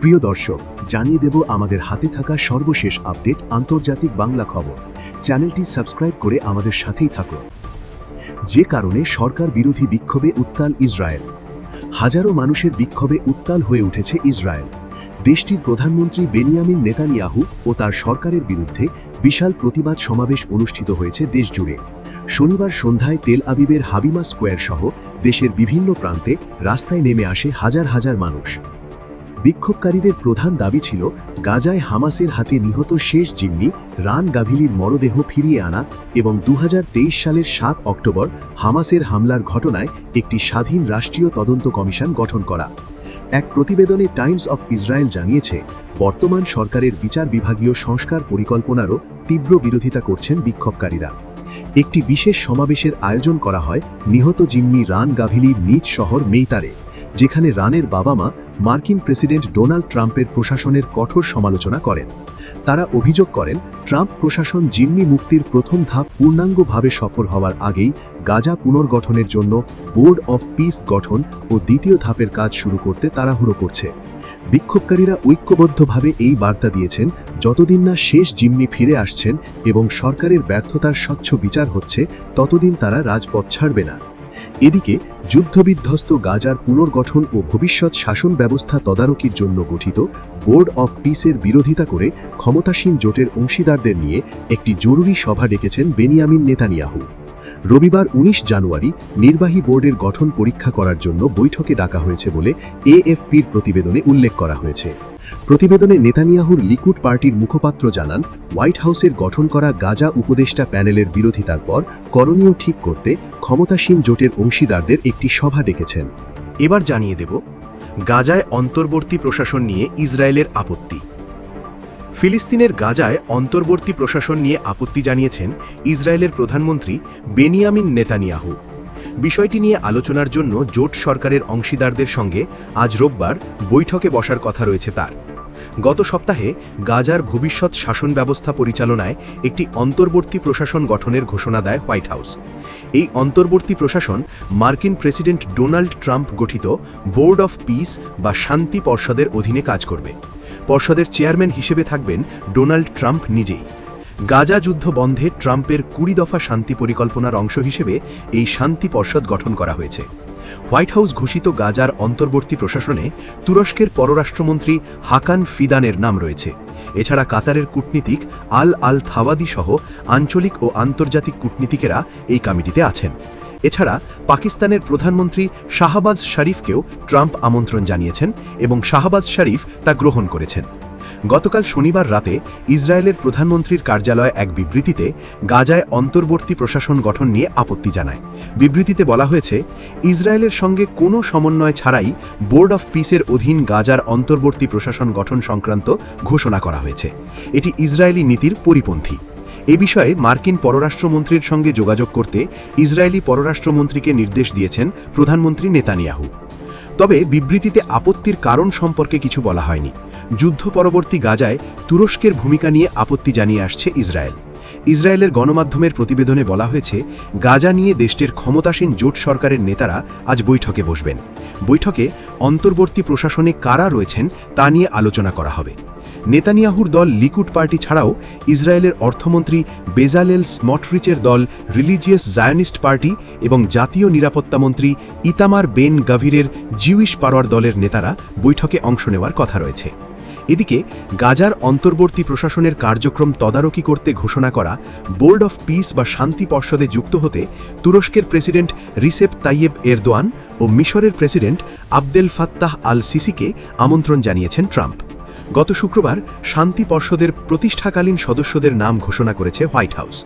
প্রিয় দর্শক, জানিয়ে দেব আমাদের হাতে থাকা সর্বশেষ আপডেট আন্তর্জাতিক বাংলা খবর। চ্যানেলটি সাবস্ক্রাইব করে আমাদের সাথেই থাকুন। যে কারণে সরকার বিরোধী বিক্ষোভে উত্তাল ইসরায়েল। হাজারো মানুষের বিক্ষোভে উত্তাল হয়ে উঠেছে ইসরায়েল। দেশটির প্রধানমন্ত্রী বেনিয়ামিন নেতানিয়াহু ও তার সরকারের বিরুদ্ধে বিশাল প্রতিবাদ সমাবেশ অনুষ্ঠিত হয়েছে দেশজুড়ে। শনিবার সন্ধ্যায় তেল আবিবের হাবিমা স্কোয়ার সহ দেশের বিভিন্ন প্রান্তে রাস্তায় নেমে আসে হাজার হাজার মানুষ। বিক্ষোভকারীদের প্রধান দাবি ছিল, গাজায় হামাসের হাতে নিহত শেষ জিম্মি রান গাভিলির মরদেহ ফিরিয়ে আনা এবং দু হাজার তেইশ সালের সাত অক্টোবর হামাসের হামলার ঘটনায় একটি স্বাধীন রাষ্ট্রীয় তদন্ত কমিশন গঠন করা। এক প্রতিবেদনে টাইমস অফ ইসরায়েল জানিয়েছে, বর্তমান সরকারের বিচার বিভাগীয় সংস্কার পরিকল্পনারও তীব্র বিরোধিতা করছেন বিক্ষোভকারীরা। একটি বিশেষ সমাবেশের আয়োজন করা হয় নিহত জিম্মি রান গাভিলির নিজ শহর মেইতারে, যেখানে রানের বাবা মা মার্কিন প্রেসিডেন্ট ডোনাল্ড ট্রাম্পের প্রশাসনের কঠোর সমালোচনা করেন। তারা অভিযোগ করেন, ট্রাম্প প্রশাসন জিম্মি মুক্তির প্রথম ধাপ পূর্ণাঙ্গভাবে সফল হওয়ার আগেই গাজা পুনর্গঠনের জন্য বোর্ড অফ পিস গঠন ও দ্বিতীয় ধাপের কাজ শুরু করতে তাড়াহুড়ো করছে। বিক্ষোভকারীরা ঐক্যবদ্ধভাবে এই বার্তা দিয়েছেন, যতদিন না শেষ জিম্মি ফিরে আসছেন এবং সরকারের ব্যর্থতার স্বচ্ছ বিচার হচ্ছে, ততদিন তারা রাজপথ ছাড়বে না। এদিকে যুদ্ধবিধ্বস্ত গাজার পুনর্গঠন ও ভবিষ্যৎ শাসন ব্যবস্থা তদারকির জন্য গঠিত বোর্ড অফ পিসের বিরোধিতা করে ক্ষমতাসীন জোটের অংশীদারদের নিয়ে একটি জরুরি সভা ডেকেছেন বেনিয়ামিন নেতানিয়াহু। রবিবার ১৯ জানুয়ারি নির্বাহী বোর্ডের গঠন পরীক্ষা করার জন্য বৈঠকে ডাকা হয়েছে বলে এএফপির প্রতিবেদনে উল্লেখ করা হয়েছে। প্রতিবেদনে নেতানিয়াহুর লিকুড পার্টির মুখপাত্র জানান, হোয়াইট হাউসের গঠন করা গাজা উপদেষ্টা প্যানেলের বিরোধিতার পর করণীয় ঠিক করতে ক্ষমতাসীন জোটের অংশীদারদের একটি সভা ডেকেছেন। এবার জানিয়ে দেব, গাজায় অন্তর্বর্তী প্রশাসন নিয়ে ইসরায়েলের আপত্তি। ফিলিস্তিনের গাজায় অন্তর্বর্তী প্রশাসন নিয়ে আপত্তি জানিয়েছেন ইসরায়েলের প্রধানমন্ত্রী বেনিয়ামিন নেতানিয়াহু। বিষয়টি নিয়ে আলোচনার জন্য জোট সরকারের অংশীদারদের সঙ্গে আজ রোববার বৈঠকে বসার কথা রয়েছে তার। গত সপ্তাহে গাজার ভবিষ্যৎ শাসন ব্যবস্থা পরিচালনায় একটি অন্তর্বর্তী প্রশাসন গঠনের ঘোষণা দেয় হোয়াইট হাউস। এই অন্তর্বর্তী প্রশাসন মার্কিন প্রেসিডেন্ট ডোনাল্ড ট্রাম্প গঠিত বোর্ড অফ পিস বা শান্তি পর্ষদের অধীনে কাজ করবে। পর্ষদের চেয়ারম্যান হিসেবে থাকবেন ডোনাল্ড ট্রাম্প নিজেই। গাজা যুদ্ধ বন্ধে ট্রাম্পের কুড়ি দফা শান্তি পরিকল্পনার অংশ হিসেবে এই শান্তি পর্ষদ গঠন করা হয়েছে। হোয়াইট হাউস ঘোষিত গাজার অন্তর্বর্তী প্রশাসনে তুরস্কের পররাষ্ট্রমন্ত্রী হাকান ফিদানের নাম রয়েছে। এছাড়া কাতারের কূটনীতিক আল আল থাওয়াদি সহ আঞ্চলিক ও আন্তর্জাতিক কূটনীতিকেরা এই কমিটিতে আছেন। এছাড়া পাকিস্তানের প্রধানমন্ত্রী শাহবাজ শরীফকেও ট্রাম্প আমন্ত্রণ জানিয়েছেন এবং শাহবাজ শরীফ তা গ্রহণ করেছেন। গতকাল শনিবার রাতে ইসরায়েলের প্রধানমন্ত্রীর কার্যালয় এক বিবৃতিতে গাজায় অন্তর্বর্তী প্রশাসন গঠন নিয়ে আপত্তি জানায়। বিবৃতিতে বলা হয়েছে, ইসরায়েলের সঙ্গে কোনো সমন্বয় ছাড়াই বোর্ড অফ পিসের অধীন গাজার অন্তর্বর্তী প্রশাসন গঠন সংক্রান্ত ঘোষণা করা হয়েছে। এটি ইসরায়েলি নীতির পরিপন্থী। এ বিষয়ে মার্কিন পররাষ্ট্রমন্ত্রীর সঙ্গে যোগাযোগ করতে ইসরায়েলি পররাষ্ট্রমন্ত্রীকে নির্দেশ দিয়েছেন প্রধানমন্ত্রী নেতানিয়াহু। তবে বিবৃতিতে আপত্তির কারণ সম্পর্কে কিছু বলা হয়নি। যুদ্ধ পরবর্তী গাজায় তুরস্কের ভূমিকা নিয়ে আপত্তি জানিয়ে আসছে ইসরায়েল। ইসরায়েলের গণমাধ্যমের প্রতিবেদনে বলা হয়েছে, গাজা নিয়ে দেশটির ক্ষমতাসীন জোট সরকারের নেতারা আজ বৈঠকে বসবেন। বৈঠকে অন্তর্বর্তী প্রশাসনে কারা রয়েছেন তা নিয়ে আলোচনা করা হবে। নেতানিয়াহুর দল লিকুড পার্টি ছাড়াও ইসরায়েলের অর্থমন্ত্রী বেজালেল স্মটরিচের দল রিলিজিয়াস জায়নিস্ট পার্টি এবং জাতীয় নিরাপত্তামন্ত্রী ইতামার বেন গাভিরের জিউইশ পারোয়ার দলের নেতারা বৈঠকে অংশ নেওয়ার কথা রয়েছে। এদিকে, গাজার অন্তর্বর্তী প্রশাসনের কার্যক্রম তদারকি করতে ঘোষণা করা বোর্ড অফ পিস বা শান্তি পর্ষদে যুক্ত হতে তুরস্কের প্রেসিডেন্ট রিসেপ তাইয়েব এরদোয়ান ও মিশরের প্রেসিডেন্ট আবদেল ফাত্তাহ আল সিসিকে আমন্ত্রণ জানিয়েছেন ট্রাম্প। গত শুক্রবার শান্তি পর্ষদের প্রতিষ্ঠাকালীন সদস্যদের নাম ঘোষণা করেছে হোয়াইট হাউস।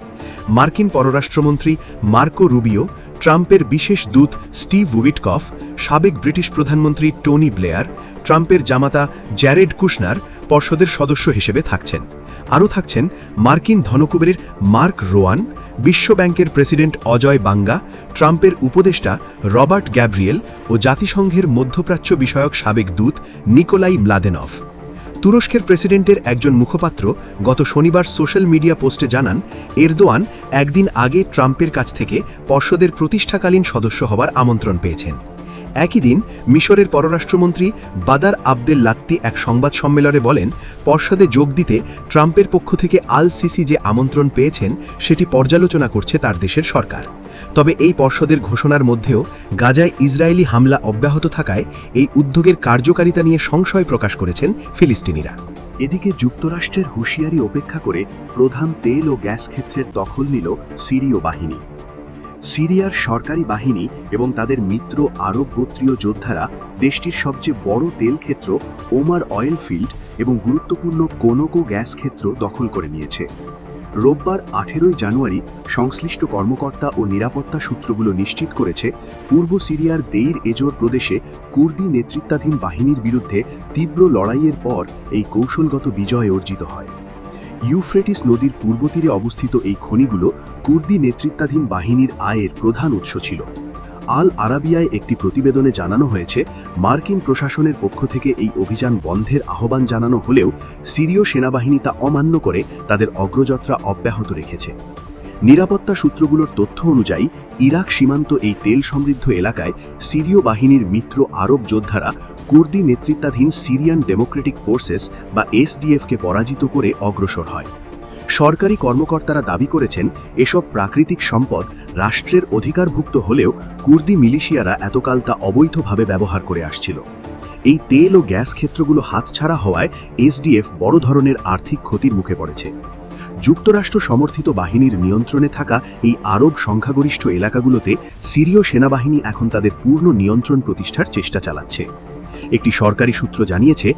মার্কিন পররাষ্ট্রমন্ত্রী মার্কো রুবিও, ট্রাম্পের বিশেষ দূত স্টিভ উইটকফ, সাবেক ব্রিটিশ প্রধানমন্ত্রী টনি ব্লেয়ার, ট্রাম্পের জামাতা জ্যারেড কুশনার পর্ষদের সদস্য হিসেবে থাকছেন। আরও থাকছেন মার্কিন ধনকুবেরের মার্ক রোয়ান বিশ্বব্যাংকের প্রেসিডেন্ট অজয় বাঙ্গা, ট্রাম্পের উপদেষ্টা রবার্ট গ্যাব্রিয়েল ও জাতিসংঘের মধ্যপ্রাচ্য বিষয়ক সাবেক দূত নিকোলাই ম্লাদেনফ। তুরস্কের প্রেসিডেন্টের একজন মুখপাত্র গত শনিবার সোশ্যাল মিডিয়া পোস্টে জানান, এরদোয়ান একদিন আগে ট্রাম্পের কাছ থেকে পর্ষদের প্রতিষ্ঠাকালীন সদস্য হবার আমন্ত্রণ পেয়েছেন। একই দিন মিশরের পররাষ্ট্রমন্ত্রী বাদার আবদেল লাত্তি এক সংবাদ সম্মেলনে বলেন, পর্ষদে যোগ দিতে ট্রাম্পের পক্ষ থেকে আল সিসি যে আমন্ত্রণ পেয়েছেন, সেটি পর্যালোচনা করছে তার দেশের সরকার। তবে এই পর্ষদের ঘোষণার মধ্যেও গাজায় ইসরায়েলি হামলা অব্যাহত থাকায় এই উদ্যোগের কার্যকারিতা নিয়ে সংশয় প্রকাশ করেছেন ফিলিস্তিনিরা। এদিকে যুক্তরাষ্ট্রের হুঁশিয়ারি উপেক্ষা করে প্রধান তেল ও গ্যাস ক্ষেত্রের দখল নিল সিরীয় বাহিনী। সিরিয়ার সরকারি বাহিনী এবং তাদের মিত্র আরব গোত্রীয় যোদ্ধারা দেশটির সবচেয়ে বড় তেল ক্ষেত্র ওমার অয়েল ফিল্ড এবং গুরুত্বপূর্ণ কোনোকো গ্যাস ক্ষেত্র দখল করে নিয়েছে। রোববার আঠেরোই জানুয়ারি সংশ্লিষ্ট কর্মকর্তা ও নিরাপত্তা সূত্রগুলো নিশ্চিত করেছে, পূর্ব সিরিয়ার দেইর এজোর প্রদেশে কুর্দি নেতৃত্বাধীন বাহিনীর বিরুদ্ধে তীব্র লড়াইয়ের পর এই কৌশলগত বিজয় অর্জিত হয়। ইউফ্রেটিস নদীর পূর্ব তীরে অবস্থিত এই খনিগুলো কুর্দি নেতৃত্বাধীন বাহিনীর আয়ের প্রধান উৎস ছিল। আল আরাবিয়ায় একটি প্রতিবেদনে জানানো হয়েছে, মার্কিন প্রশাসনের পক্ষ থেকে এই অভিযান বন্ধের আহ্বান জানানো হলেও সিরীয় সেনাবাহিনী তা অমান্য করে তাদের অগ্রযাত্রা অব্যাহত রেখেছে। নিরাপত্তা সূত্রগুলোর তথ্য অনুযায়ী, ইরাক সীমান্ত এই তেল সমৃদ্ধ এলাকায় সিরীয় বাহিনীর মিত্র আরব যোদ্ধারা কুর্দি নেতৃত্বাধীন সিরিয়ান ডেমোক্রেটিক ফোর্সেস বা এসডিএফকে পরাজিত করে অগ্রসর হয়। সরকারি কর্মকর্তারা দাবি করেছেন, এসব প্রাকৃতিক সম্পদ রাষ্ট্রের অধিকারভুক্ত হলেও কুর্দি মিলিশিয়ারা এতকাল তা অবৈধভাবে ব্যবহার করে আসছিল। এই তেল ও গ্যাস ক্ষেত্রগুলো হাতছাড়া হওয়ায় এসডিএফ বড় ধরনের আর্থিক ক্ষতির মুখে পড়েছে। যুক্তরাষ্ট্র সমর্থিত বাহিনীর নিয়ন্ত্রণে থাকা এই আরব সংখ্যাগরিষ্ঠ এলাকাগুলোতে সিরীয় সেনাবাহিনী এখন তাদের পূর্ণ নিয়ন্ত্রণ প্রতিষ্ঠার চেষ্টা চালাচ্ছে। একটি সরকারি সূত্র জানিয়েছে,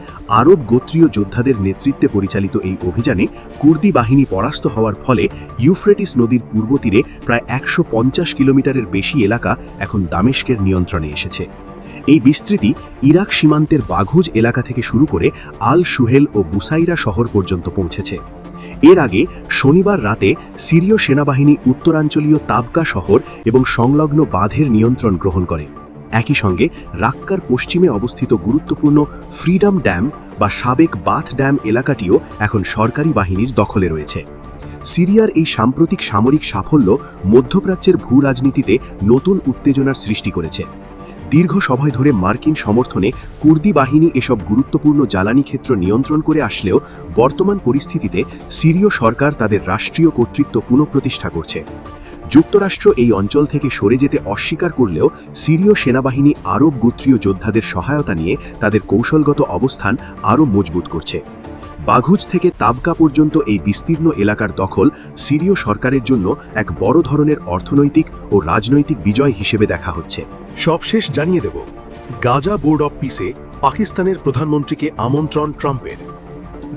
আরব গোত্রীয় যোদ্ধাদের নেতৃত্বে পরিচালিত এই অভিযানে কুর্দি বাহিনী পরাস্ত হওয়ার ফলে ইউফ্রেটিস নদীর পূর্ব তীরে প্রায় একশো পঞ্চাশ কিলোমিটারের বেশি এলাকা এখন দামেস্কের নিয়ন্ত্রণে এসেছে। এই বিস্তৃতি ইরাক সীমান্তের বাঘুজ এলাকা থেকে শুরু করে আল সুহেল ও বুসাইরা শহর পর্যন্ত পৌঁছেছে। এর আগে শনিবার রাতে সিরীয় সেনাবাহিনী উত্তরাঞ্চলীয় তাবকা শহর এবং সংলগ্ন বাঁধের নিয়ন্ত্রণ গ্রহণ করে। একই সঙ্গে রাক্কার পশ্চিমে অবস্থিত গুরুত্বপূর্ণ ফ্রিডম ড্যাম বা সাবেক বাথ ড্যাম এলাকাটিও এখন সরকারি বাহিনীর দখলে রয়েছে। সিরিয়ার এই সাম্প্রতিক সামরিক সাফল্য মধ্যপ্রাচ্যের ভূ রাজনীতিতে নতুন উত্তেজনার সৃষ্টি করেছে। দীর্ঘ সময় ধরে মার্কিন সমর্থনে কুর্দি বাহিনী এসব গুরুত্বপূর্ণ জ্বালানি ক্ষেত্র নিয়ন্ত্রণ করে আসলেও বর্তমান পরিস্থিতিতে সিরীয় সরকার তাদের রাষ্ট্রীয় কর্তৃত্ব পুনঃপ্রতিষ্ঠা করছে। যুক্তরাষ্ট্র এই অঞ্চল থেকে সরে যেতে অস্বীকার করলেও সিরীয় সেনাবাহিনী আরব গোত্রীয় যোদ্ধাদের সহায়তা নিয়ে তাদের কৌশলগত অবস্থান আরও মজবুত করছে। বাঘুজ থেকে তাবকা পর্যন্ত এই বিস্তীর্ণ এলাকার দখল সিরীয় সরকারের জন্য এক বড় ধরনের অর্থনৈতিক ও রাজনৈতিক বিজয় হিসেবে দেখা হচ্ছে। সবশেষ জানিয়ে দেব, গাজা বোর্ড অব পিসে পাকিস্তানের প্রধানমন্ত্রীকে আমন্ত্রণ ট্রাম্পের।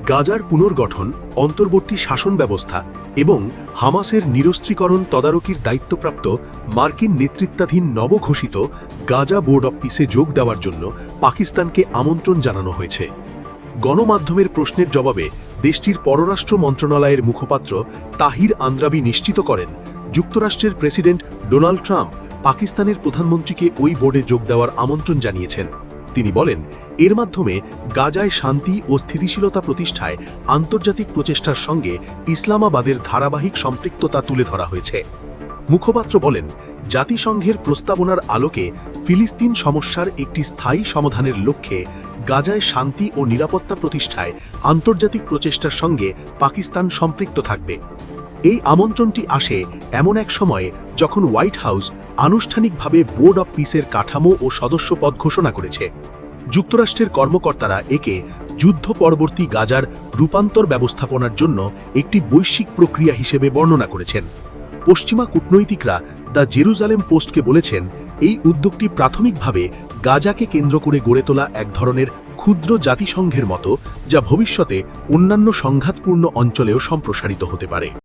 গাজার পুনর্গঠন, অন্তর্বর্তী শাসন ব্যবস্থা এবং হামাসের নিরস্ত্রীকরণ তদারকির দায়িত্বপ্রাপ্ত মার্কিন নেতৃত্বাধীন নবঘোষিত গাজা বোর্ড অব পিসে যোগ দেওয়ার জন্য পাকিস্তানকে আমন্ত্রণ জানানো হয়েছে। গণমাধ্যমের প্রশ্নের জবাবে দেশটির পররাষ্ট্র মন্ত্রণালয়ের মুখপাত্র তাহির আন্দ্রাবি নিশ্চিত করেন, যুক্তরাষ্ট্রের প্রেসিডেন্ট ডোনাল্ড ট্রাম্প পাকিস্তানের প্রধানমন্ত্রীকে ওই বোর্ডে যোগ দেওয়ার আমন্ত্রণ জানিয়েছেন। তিনি বলেন, এর মাধ্যমে গাজায় শান্তি ও স্থিতিশীলতা প্রতিষ্ঠায় আন্তর্জাতিক প্রচেষ্টার সঙ্গে ইসলামাবাদের ধারাবাহিক সম্পৃক্ততা তুলে ধরা হয়েছে। মুখপাত্র বলেন জাতিসংঘের প্রস্তাবনার আলোকে ফিলিস্তিন সমস্যার একটি স্থায়ী সমাধানের লক্ষ্যে গাজায় শান্তি ও নিরাপত্তা প্রতিষ্ঠায় আন্তর্জাতিক প্রচেষ্টার সঙ্গে পাকিস্তান সম্পৃক্ত থাকবে। এই আমন্ত্রণটি আসে এমন এক সময়ে যখন হোয়াইট হাউস আনুষ্ঠানিকভাবে বোর্ড অব পিসের কাঠামো ও সদস্যপদ ঘোষণা করেছে। যুক্তরাষ্ট্রের কর্মকর্তারা একে যুদ্ধ পরবর্তী গাজার রূপান্তর ব্যবস্থাপনার জন্য একটি বৈশ্বিক প্রক্রিয়া হিসেবে বর্ণনা করেছেন। পশ্চিমা কূটনৈতিকরা দ্য জেরুজালেম পোস্টকে বলেছেন, এই উদ্যোগটি প্রাথমিকভাবে গাজাকে কেন্দ্র করে গড়ে তোলা এক ধরনের ক্ষুদ্র জাতিসংঘের মতো, যা ভবিষ্যতে অন্যান্য সংঘাতপূর্ণ অঞ্চলেও সম্প্রসারিত হতে পারে।